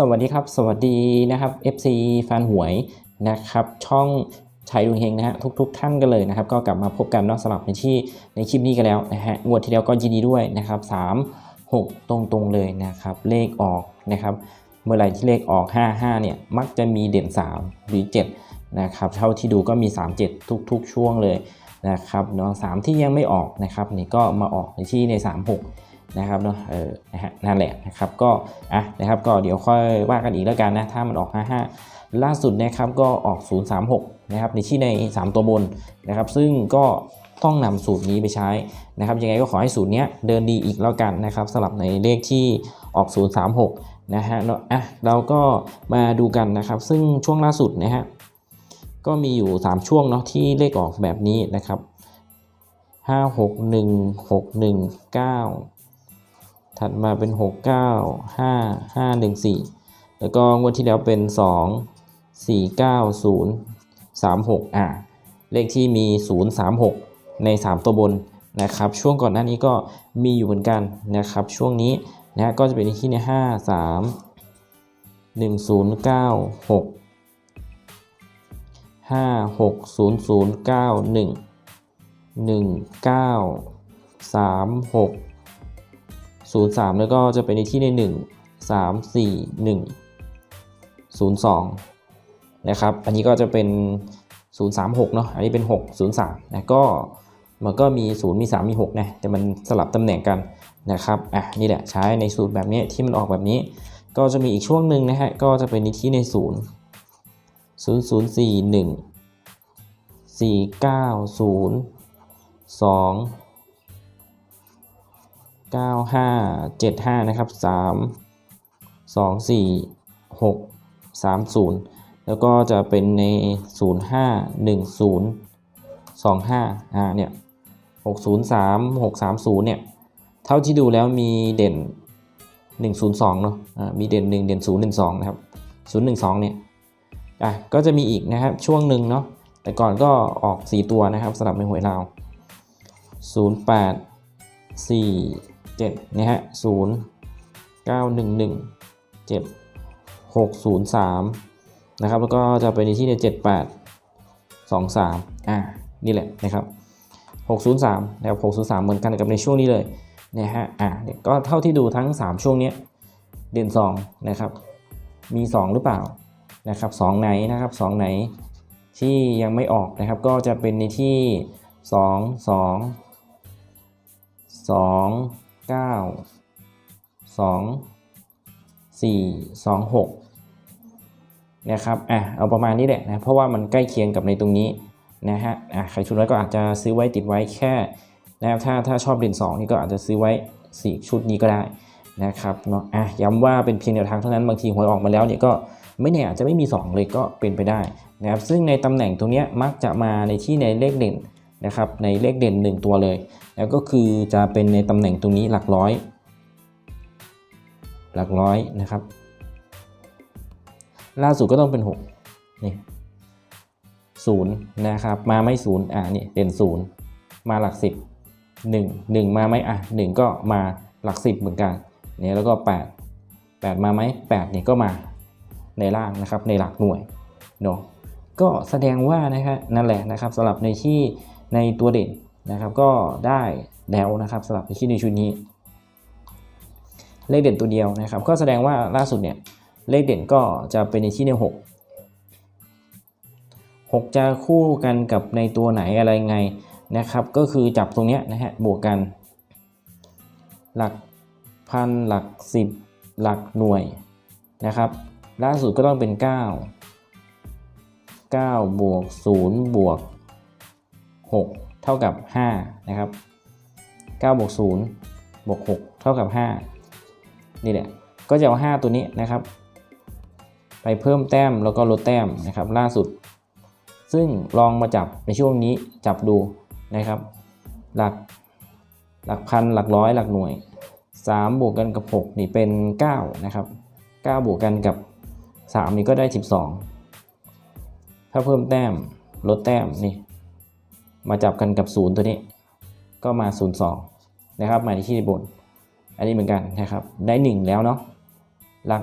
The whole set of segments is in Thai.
สวัสดีครับ สวัสดีนะครับ FC แฟนหวยนะครับ ช่องชัยดวงเฮงนะฮะทุกๆท่านกันเลยนะครับ ก็กลับมาพบกันนอกสลับในที่ในคลิปนี้กันแล้วนะฮะงวดที่แล้วก็ยินดีด้วยนะครับ 3 6 ตรงๆเลยนะครับ เลขออกนะครับ เมื่อไหร่ที่เลขออก 55 เนี่ย มักจะมีเด่น 3 หรือ 7 นะครับ เท่าที่ดูก็มี 3 7 ทุก ๆ ช่วงเลยนะครับเนาะสามที่ยังไม่ออกนะครับนี่ก็มาออกในที่ใน 3 6 นะครับเนาะเออนะฮะนั่นแหละนะครับก็อะนะครับก็เดี๋ยวค่อยว่ากันอีกแล้วกันนะถ้ามันออก 55 ล่าสุดนะครับก็ออก 036 นะครับในที่ใน 3 ตัวบนนะครับซึ่งก็ต้องนำสูตรนี้ไปใช้นะครับยังไงก็ขอให้สูตรเนี้ยเดินดีอีกแล้วกันนะครับสลับในเลขที่ออก 036 นะฮะเนาะอะเราก็มาดูกันนะครับ ซึ่งช่วงล่าสุดนะฮะก็มีอยู่ 3 ช่วงเนาะที่เลขออกแบบนี้นะครับ 5 6 1 6 1 9 ถัดมาเป็น 6 9 5 5 1 4 แล้วก็งวดที่แล้วเป็น 2 4 9 0 3 6 อ่าเลขที่มี 0 3 6 ใน 3 ตัวบนนะครับ ช่วงก่อนหน้านี้ก็มีอยู่เหมือนกันนะครับ ช่วงนี้นะก็จะเป็นที่ใน5 3 1 0 9 6 5 6 0 0 9 1 1 9 3 6 0 3 แล้วก็จะเป็นในที่ใน 1 3 4 1 0 2 นะครับ อันนี้ก็จะเป็น 0 3 6 เนาะ อันนี้เป็น 6 0 3 นะ ก็มันก็มี 0 มี 3 มี6นะแต่มันสลับตำแหน่งกันนะครับ อะ นี่แหละใช้ในสูตรแบบนี้ที่มันออกแบบนี้ ก็จะมีอีกช่วงหนึ่งนะฮะ ก็จะเป็นในที่ใน 0 0 0 4 1 4 9 0 2 9 5 7 5นะครับ3 2 4 6 3 0แล้วก็จะเป็นใน0 5 1 0 2 5อ่าเนี่ย6 0 3 6 3 0เนี่ยเท่าที่ดูแล้วมีเด่น102เนาะอ่ามีเด่น1เด่น0 1 2นะครับ0 1 2เนี่ยอะก็จะมีอีกนะครับช่วงหนึ่งเนาะแต่ก่อนก็ออก 4 ตัวนะครับสำหรับในหวยลาว 0 8 4 7นะฮะ0 9 1 1 7 6 0 3นะครับแล้วก็จะไปในที่ใน7 8 2 3อ่านี่แหละนะครับ 603นะครับ603 เหมือนกันกับในช่วงนี้เลยนะฮะอ่าเนี่ยก็เท่าที่ดูทั้ง 3 ช่วงเนี้ยเด่น2นะครับมี 2 หรือเปล่านะครับ2ไหนนะครับ2ไหนที่ยังไม่ออกนะครับก็จะเป็นในที่ 2 2 2 9 2 4 2 6นะครับอะเอาประมาณนี้แหละนะเพราะว่ามันใกล้เคียงกับในตรงนี้นะฮะอะใครชุดไว้ก็อาจจะซื้อไว้ติดไว้แค่นะครับถ้าถ้าชอบเด่น2นี่ก็อาจจะซื้อไว้ 4 ชุดนี้ก็ได้นะครับเนาะอะย้ำว่าเป็นเพียงแนวทางเท่านั้นบางทีหวยออกมาแล้วเนี่ยก็ไม่แน่อาจจะไม่มี 2 เลยก็เป็นไปได้นะครับซึ่งในตำแหน่งตรงนี้มักจะมาในที่ในเลขเด่น นะครับในเลขเด่น 1 ตัวเลย แล้วก็คือจะเป็นในตำแหน่งตรงนี้หลักร้อย หลักร้อยนะครับ ล่าสุดก็ต้องเป็น6นี่ศูนย์นะครับมาไม่ศูนย์อ่านี่เด่นศูนย์มาหลักสิบหนึ่งหนึ่งมาไหมอะหนึ่งก็มาหลักสิบเหมือนกันเนี่ยแล้วก็แปดแปดมาไหมแปดนี่ก็มาในล่างนะครับในหลักหน่วยเนาะก็แสดงว่านะครับนั่นแหละนะครับสำหรับในที่ ในตัวเด่นนะครับ ก็ได้แล้วนะครับสำหรับในที่ในชุดนี้ เลขเด่นตัวเดียวนะครับ ก็แสดงว่าล่าสุดเนี่ยเลขเด่นก็จะเป็นในที่ใน 6 6 จะคู่กันกับในตัวไหนอะไรไงนะครับ ก็คือจับตรงเนี้ยนะฮะบวกกัน หลักพันหลักสิบหลักหน่วยนะครับ ล่าสุดก็ต้องเป็น 9 9 บวก 0 บวก 6 เท่ากับ 5 นะครับ9บวก0บวก6เท่ากับ 5 นี่แหละ ก็จะเอา 5 ตัวนี้นะครับ ไปเพิ่มแต้มแล้วก็ลดแต้มนะครับ ล่าสุด ซึ่งลองมาจับในช่วงนี้จับดูนะครับ หลักหลักพันหลักร้อยหลักหน่วย 3 บวกกันกับ 6 นี่เป็น 9 นะครับ9บวกกันกับ 3 นี่ก็ได้ 12 ถ้าเพิ่มแต้มลดแต้มนี่ มาจับกันกับ 0 ตัวนี้ ก็มา 02 นะครับมาที่ที่บน อันนี้เหมือนกันนะครับ ได้ 1 แล้วเนาะหลัก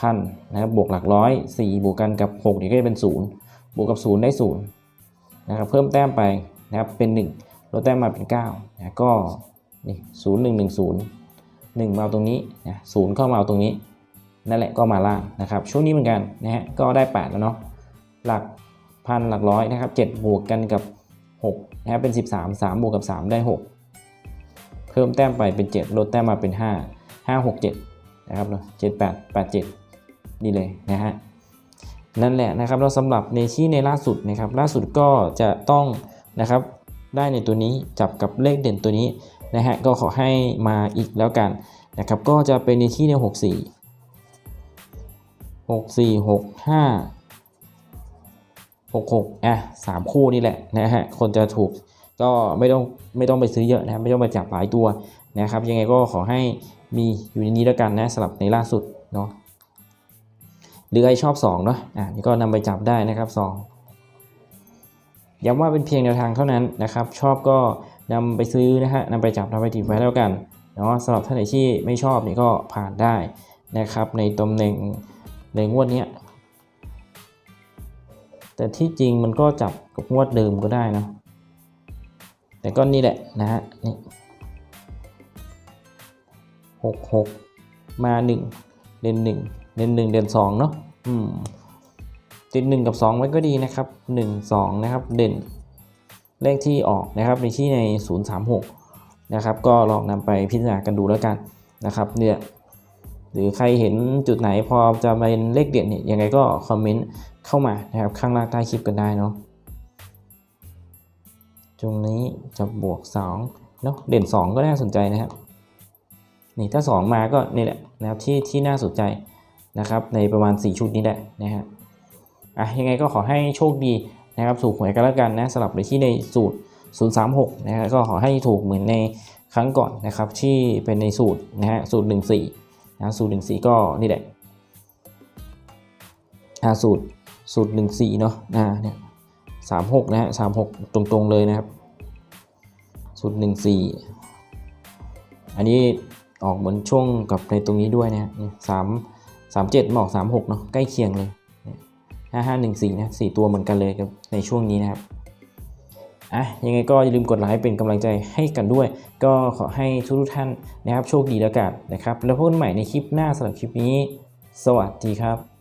พันนะครับบวกหลักร้อยสี่บวกกันกับ6นี่ก็จะเป็น 0 บวกกับ 0 ได้0นะครับเพิ่มแต้มไปนะครับเป็น 1 ลดแต้มมาเป็น9นะก็นี่0 1 1 0 1มาเอาตรงนี้นะ0เข้ามาเอาตรงนี้ นั่นแหละก็มาล่างนะครับ ช่วงนี้เหมือนกันนะฮะก็ได้ 8 แล้วเนาะหลักพันหลักร้อยนะครับ7บวกกันกับ 6นะครับเป็น 13 3บวกกับ 3 ได้ 6 เพิ่มแต้มไปเป็น 7 ลดแต้มมาเป็น 5 5 6 7นะครับเนาะ7 8 8 7 นี่เลยนะฮะนั่นแหละนะครับแล้วสำหรับในที่ในล่าสุดนะครับล่าสุดก็จะต้องนะครับได้ในตัวนี้จับกับเลขเด่นตัวนี้นะฮะก็ขอให้มาอีกแล้วกันนะครับก็จะเป็นในที่ใน 64หก สี่หกห้าหกหกอะสามคู่นี่แหละนะฮะคนจะถูกก็ไม่ต้องไม่ต้องไปซื้อเยอะนะไม่ต้องไปจับหลายตัวนะครับ ยังไงก็ขอให้มีอยู่ในนี้แล้วกันนะสำหรับในล่าสุดเนาะหรือใครชอบ2เนาะอะนี่ก็นำไปจับได้นะครับ 2ย้ำว่าเป็นเพียงแนวทางเท่านั้นนะครับ ชอบก็นำไปซื้อนะฮะนำไปจับนำไปติดไว้แล้วกันเนาะสำหรับท่านไหนที่ไม่ชอบนี่ก็ผ่านได้นะครับ ในตำแหน่งในงวดเนี้ย แต่ที่จริงมันก็จับกับงวดเดิมก็ได้นะ แต่ก็นี่แหละนะฮะนี่หกหกมาหนึ่งเด่นหนึ่งเด่นหนึ่งเด่นสองเนาะอืมติดหนึ่งกับสองไว้ก็ดีนะครับหนึ่งสองนะครับเด่นเลขที่ออกนะครับในที่ในศูนย์สามหกนะครับ ก็ลองนำไปพิจารณากันดูแล้วกันนะครับเนี่ยหรือใครเห็นจุดไหนพอจะเป็นเลขเด่นเนี่ยยังไงก็คอมเมนต์ เข้ามานะครับข้างล่างใต้คลิปกันได้เนาะตรงนี้จะบวก2เนาะเด่น 2 ก็น่าสนใจนะครับนี่ถ้า 2 มาก็นี่แหละนะครับที่ที่น่าสนใจนะครับในประมาณ 4 ชุดนี้แหละนะฮะอะยังไงก็ขอให้โชคดีนะครับถูกหวยกันแล้วกันนะสำหรับในที่ในสูตร 036นะฮะก็ขอให้ถูกเหมือนในครั้งก่อนนะครับที่เป็นในสูตรนะฮะสูตร 14นะสูตร 14 ก็นี่แหละสูตร สูตร14เนาะอ่าเนี่ย36นะฮะ36ตรงๆเลยนะครับ สูตร14อันนี้ออกเหมือนช่วงกับในตรงนี้ด้วยนะฮะสามสามเจ็ดหมอกสามหกเนาะใกล้เคียงเลยห้าห้าหนึ่งสี่นะสี่ตัวเหมือนกันเลยกับในช่วงนี้นะครับอะยังไงก็อย่าลืมกดไลค์เป็นกำลังใจให้กันด้วย ก็ขอให้ทุกท่านนะครับโชคดีแล้วกันนะครับ แล้วพบกันใหม่ในคลิปหน้าสำหรับคลิปนี้ สวัสดีครับ